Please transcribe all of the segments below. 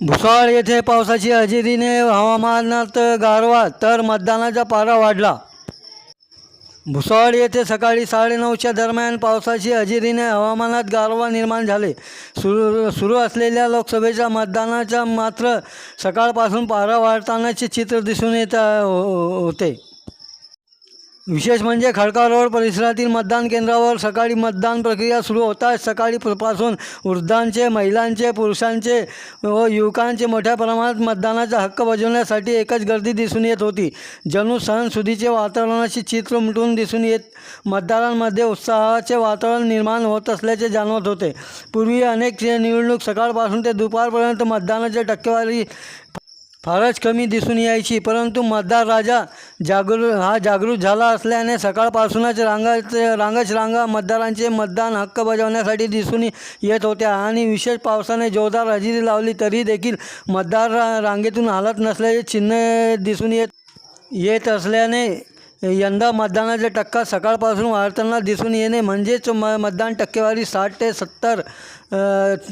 भुसावळ येथे पावसाची हजेरीने हवामानात गारवा तर मतदानाचा पारा वाढला. भुसावळ येथे सकाळी साडेनऊच्या दरम्यान पावसाची हजेरीने हवामानात गारवा निर्माण झाले. सुरू सुरू असलेल्या लोकसभेच्या मतदानाच्या मात्र सकाळपासून पारा वाढतानाचे चित्र दिसून येत हो- होते. विशेष म्हणजे खडका रोड परिसरातील मतदान केंद्रावर सकाळी मतदान प्रक्रिया सुरू होताच सकाळी पासून वृद्धांचे महिलांचे पुरुषांचे व युवकांचे मोठ्या प्रमाणात मतदानाचा हक्क बजावण्यासाठी एकच गर्दी दिसून येत होती. जणू सणसुदीचे वातावरणाशी चित्र उमटून दिसून येत मतदारांमध्ये उत्साहाचे वातावरण निर्माण होत असल्याचे जाणवत होते. पूर्वी अनेक निवडणूक सकाळपासून ते दुपारपर्यंत मतदानाची टक्केवारी फारच कमी दिसून यायची परंतु मतदार राजा जागृ हा जागृत झाला असल्याने सकाळपासूनच रांगाच रांगच रांगा मतदारांचे मतदान हक्क बजावण्यासाठी दिसून येत होत्या आणि विशेष पावसाने जोरदार हजेरी लावली तरी देखील मतदार रांगेतून हालत नसल्याचे चिन्ह दिसून येत येत असल्याने यंदा मतदानाचा टक्का सकाळपासून वाढताना दिसून येणे म्हणजेच म मतदान टक्केवारी साठ ते सत्तर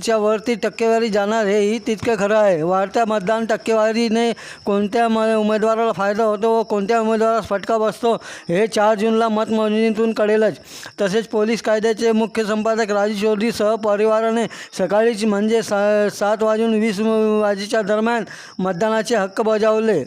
च्या वरती टक्केवारी जाणार हेही तितकं खरं आहे. वाढत्या मतदान टक्केवारीने कोणत्या म उमेदवाराला फायदा होतो व कोणत्या उमेदवारास फटका बसतो हे चार जूनला मतमोजणीतून कळेलच. तसेच पोलीस कायद्याचे मुख्य संपादक राजू चौधरी सहपरिवाराने सकाळीच म्हणजे सा सात वाजून वीस वाजेच्या दरम्यान मतदानाचे हक्क बजावले.